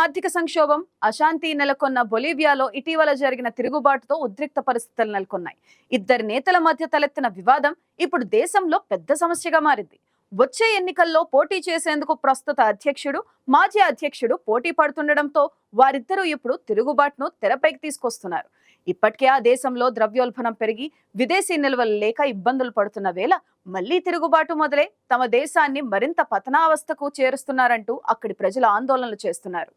ఆర్థిక సంక్షోభం అశాంతి నెలకొన్న బొలీవియాలో ఇటీవల జరిగిన తిరుగుబాటుతో ఉద్రిక్త పరిస్థితులు నెలకొన్నాయి. ఇద్దరు నేతల మధ్య తలెత్తిన వివాదం ఇప్పుడు దేశంలో పెద్ద సమస్యగా మారింది. వచ్చే ఎన్నికల్లో పోటీ చేసేందుకు ప్రస్తుత అధ్యక్షుడు మాజీ అధ్యక్షుడు పోటీ పడుతుండటంతో వారిద్దరూ ఇప్పుడు తిరుగుబాటును తెరపైకి తీసుకొస్తున్నారు. ఇప్పటికే ఆ దేశంలో ద్రవ్యోల్బణం పెరిగి విదేశీ నిల్వలు లేక ఇబ్బందులు పడుతున్న వేళ మళ్ళీ తిరుగుబాటు మొదలై తమ దేశాన్ని మరింత పతనావస్థకు చేరుస్తున్నారంటూ అక్కడి ప్రజలు ఆందోళనలు చేస్తున్నారు.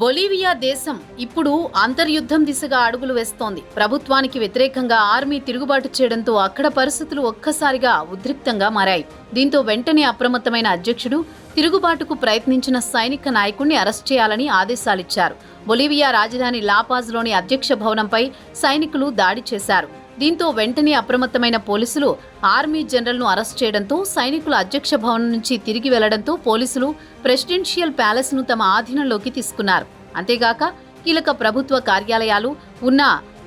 బొలీవియా దేశం ఇప్పుడు అంతర్యుద్ధం దిశగా అడుగులు వేస్తోంది. ప్రభుత్వానికి వ్యతిరేకంగా ఆర్మీ తిరుగుబాటు చేయడంతో అక్కడ పరిస్థితులు ఒక్కసారిగా ఉద్రిక్తంగా మారాయి. దీంతో వెంటనే అప్రమత్తమైన అధ్యక్షుడు తిరుగుబాటుకు ప్రయత్నించిన సైనిక నాయకుణ్ణి అరెస్ట్ చేయాలని ఆదేశాలిచ్చారు. బొలీవియా రాజధాని లాపాజ్లోని అధ్యక్ష భవనంపై సైనికులు దాడి చేశారు. దీంతో వెంటనే అప్రమత్తమైన పోలీసులు ఆర్మీ జనరల్ను అరెస్ట్ చేయడంతో సైనికులు అధ్యక్ష భవనం నుంచి తిరిగి వెళ్ళడంతో పోలీసులు ప్రెసిడెన్షియల్ ప్యాలెస్ను తమ ఆధీనంలోకి తీసుకున్నారు. అంతేగాక కీలక ప్రభుత్వ కార్యాలయాలు ఉన్న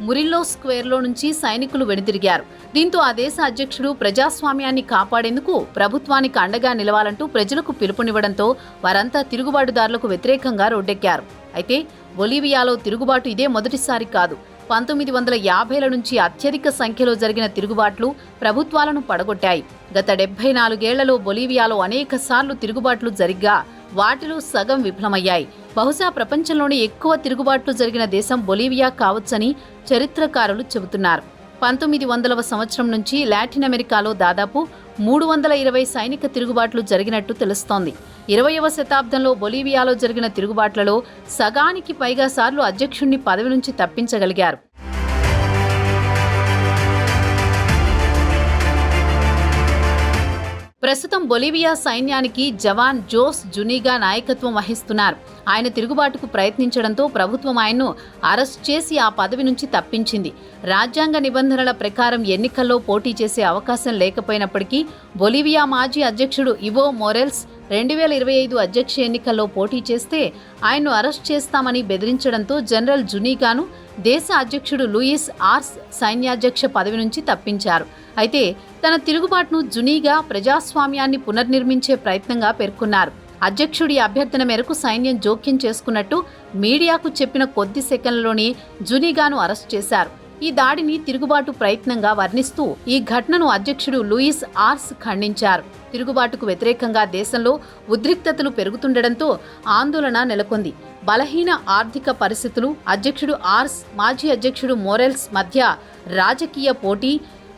మురిల్లో స్క్వేర్లో నుంచి సైనికులు వెనుతిరిగారు. దీంతో ఆ దేశ అధ్యక్షుడు ప్రజాస్వామ్యాన్ని కాపాడేందుకు ప్రభుత్వానికి అండగా నిలవాలంటూ ప్రజలకు పిలుపునివ్వడంతో వారంతా తిరుగుబాటుదారులకు వ్యతిరేకంగా రోడ్డెక్కారు. అయితే బొలీవియాలో తిరుగుబాటు ఇదే మొదటిసారి కాదు. పంతొమ్మిది వందల యాభైల నుంచి అత్యధిక సంఖ్యలో జరిగిన తిరుగుబాట్లు ప్రభుత్వాలను పడగొట్టాయి. గత డెబ్బై నాలుగేళ్ళలో బొలీవియాలో అనేక సార్లు తిరుగుబాట్లు జరిగ్గా వాటిలో సగం విఫలమయ్యాయి. బహుశా ప్రపంచంలోనే ఎక్కువ తిరుగుబాట్లు జరిగిన దేశం బొలీవియా కావచ్చని చరిత్రకారులు చెబుతున్నారు. పంతొమ్మిది వందలవ సంవత్సరం నుంచి లాటిన్ అమెరికాలో దాదాపు మూడు వందల ఇరవై సైనిక తిరుగుబాట్లు జరిగినట్టు తెలుస్తోంది. ఇరవయవ శతాబ్దంలో బొలీవియాలో జరిగిన తిరుగుబాట్లలో సగానికి పైగా సార్లు అధ్యక్షుణ్ణి పదవి నుంచి తప్పించగలిగారు. ప్రస్తుతం బొలీవియా సైన్యానికి జవాన్ జోస్ జునీగా నాయకత్వం వహిస్తున్నారు. ఆయన తిరుగుబాటుకు ప్రయత్నించడంతో ప్రభుత్వం ఆయన్ను అరెస్ట్ చేసి ఆ పదవి నుంచి తప్పించింది. రాజ్యాంగ నిబంధనల ప్రకారం ఎన్నికల్లో పోటీ చేసే అవకాశం లేకపోయినప్పటికీ బొలీవియా మాజీ అధ్యక్షుడు ఇవో మోరెల్స్ రెండు వేల ఇరవై ఐదు అధ్యక్ష ఎన్నికల్లో పోటీ చేస్తే ఆయన్ను అరెస్ట్ చేస్తామని బెదిరించడంతో జనరల్ జునీగాను దేశ అధ్యక్షుడు లూయిస్ ఆర్స్ సైన్యాధ్యక్ష పదవి నుంచి తప్పించారు. అయితే తన తిరుగుబాటును జునీగా ప్రజాస్వామ్యాన్ని పునర్నిర్మించే ప్రయత్నంగా పేర్కొన్నారు. అధ్యక్షుడి అభ్యర్థన మేరకు సైన్యం జోక్యం చేసుకున్నట్టు మీడియాకు చెప్పిన కొద్ది సెకండ్లలోనే జునీగాను అరెస్ట్ చేశారు. ఈ దాడిని తిరుగుబాటు ప్రయత్నంగా వర్ణిస్తూ ఈ ఘటనను అధ్యక్షుడు లూయిస్ ఆర్స్ ఖండించారు. తిరుగుబాటుకు వ్యతిరేకంగా దేశంలో ఉద్రిక్తతలు పెరుగుతుండటంతో ఆందోళన నెలకొంది. బలహీన ఆర్థిక పరిస్థితులు అధ్యక్షుడు ఆర్స్ మాజీ అధ్యక్షుడు మోరెల్స్ మధ్య రాజకీయ పోటీ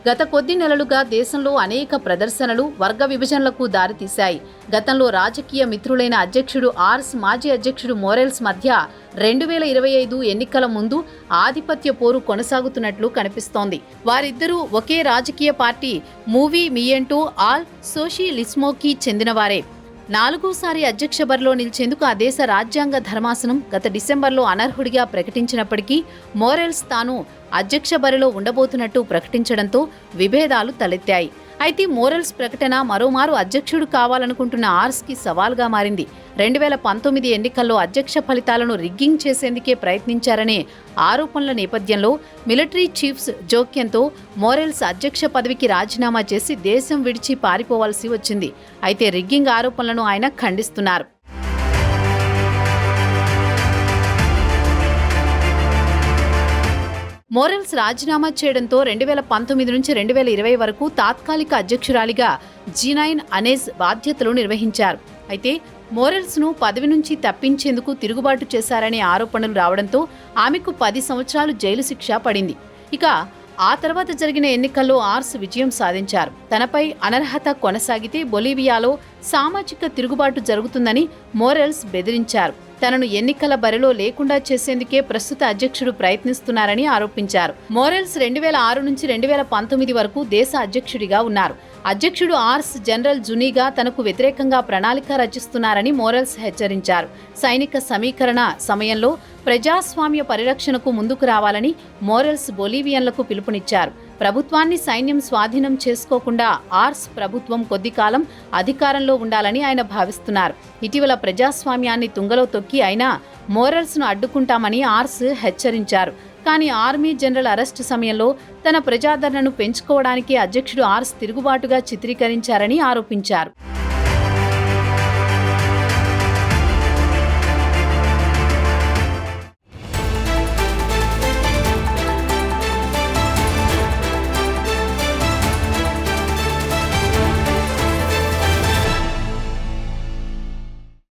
గత కొద్ది నెలలుగా దేశంలో అనేక ప్రదర్శనలు వర్గ విభజనలకు దారితీశాయి. గతంలో రాజకీయ మిత్రులైన అధ్యక్షుడు ఆర్స్ మాజీ అధ్యక్షుడు మోరెల్స్ మధ్య రెండు వేల ఇరవై ఐదు ఎన్నికల ముందు ఆధిపత్య పోరు కొనసాగుతున్నట్లు కనిపిస్తోంది. వారిద్దరూ ఒకే రాజకీయ పార్టీ మూవీ మియంటూ ఆల్ సోషిలిస్మోకి చెందినవారే. నాలుగోసారి అధ్యక్ష బరిలో నిలిచేందుకు ఆ దేశ రాజ్యాంగ ధర్మాసనం గత డిసెంబర్లో అనర్హుడిగా ప్రకటించినప్పటికీ మోరెల్స్ తాను అధ్యక్ష బరిలో ఉండబోతున్నట్టు ప్రకటించడంతో విభేదాలు తలెత్తాయి. అయితే మోరల్స్ ప్రకటన మరోమారు అధ్యక్షుడు కావాలనుకుంటున్న ఆర్స్కి సవాల్గా మారింది. రెండు వేల పంతొమ్మిది ఎన్నికల్లో అధ్యక్ష ఫలితాలను రిగ్గింగ్ చేసేందుకే ప్రయత్నించారనే ఆరోపణల నేపథ్యంలో మిలిటరీ చీఫ్స్ జోక్యంతో మోరెల్స్ అధ్యక్ష పదవికి రాజీనామా చేసి దేశం విడిచి పారిపోవాల్సి వచ్చింది. అయితే రిగ్గింగ్ ఆరోపణలను ఆయన ఖండిస్తున్నారు. మోరెల్స్ రాజీనామా చేయడంతో రెండు వేల పంతొమ్మిది నుంచి రెండు వేల ఇరవై వరకు తాత్కాలిక అధ్యక్షురాలిగా జీనైన్ అనేజ్ బాధ్యతలు నిర్వహించారు. అయితే మోరెల్స్ను పదవి నుంచి తప్పించేందుకు తిరుగుబాటు చేశారనే ఆరోపణలు రావడంతో ఆమెకు పది సంవత్సరాలు జైలు శిక్ష పడింది. ఇక ఆ తర్వాత జరిగిన ఎన్నికల్లో ఆర్స్ విజయం సాధించారు. తనపై అనర్హత కొనసాగితే బొలీవియాలో సామాజిక తిరుగుబాటు జరుగుతుందని మోరెల్స్ బెదిరించారు. తనను ఎన్నికల బరిలో లేకుండా చేసేందుకే ప్రస్తుత అధ్యక్షుడు ప్రయత్నిస్తున్నారని ఆరోపించారు. మోరెల్స్ రెండు వేల ఆరు నుంచి రెండు వేల పంతొమ్మిది వరకు దేశ అధ్యక్షుడిగా ఉన్నారు. అధ్యక్షుడు ఆర్స్ జనరల్ జునీగా తనకు వ్యతిరేకంగా ప్రణాళిక రచిస్తున్నారని మోరెల్స్ హెచ్చరించారు. సైనిక సమీకరణ సమయంలో ప్రజాస్వామ్య పరిరక్షణకు ముందుకు రావాలని మోరల్స్ బొలీవియన్లకు పిలుపునిచ్చారు. ప్రభుత్వాన్ని సైన్యం స్వాధీనం చేసుకోకుండా ఆర్స్ ప్రభుత్వం కొద్ది కాలం అధికారంలో ఉండాలని ఆయన భావిస్తున్నారు. ఇటీవల ప్రజాస్వామ్యాన్ని తుంగలో తొక్కి అయినా మోరల్స్ను అడ్డుకుంటామని ఆర్స్ హెచ్చరించారు. కానీ ఆర్మీ జనరల్ అరెస్టు సమయంలో తన ప్రజాదరణను పెంచుకోవడానికి అధ్యక్షుడు ఆర్స్ తిరుగుబాటుగా చిత్రీకరించారని ఆరోపించారు.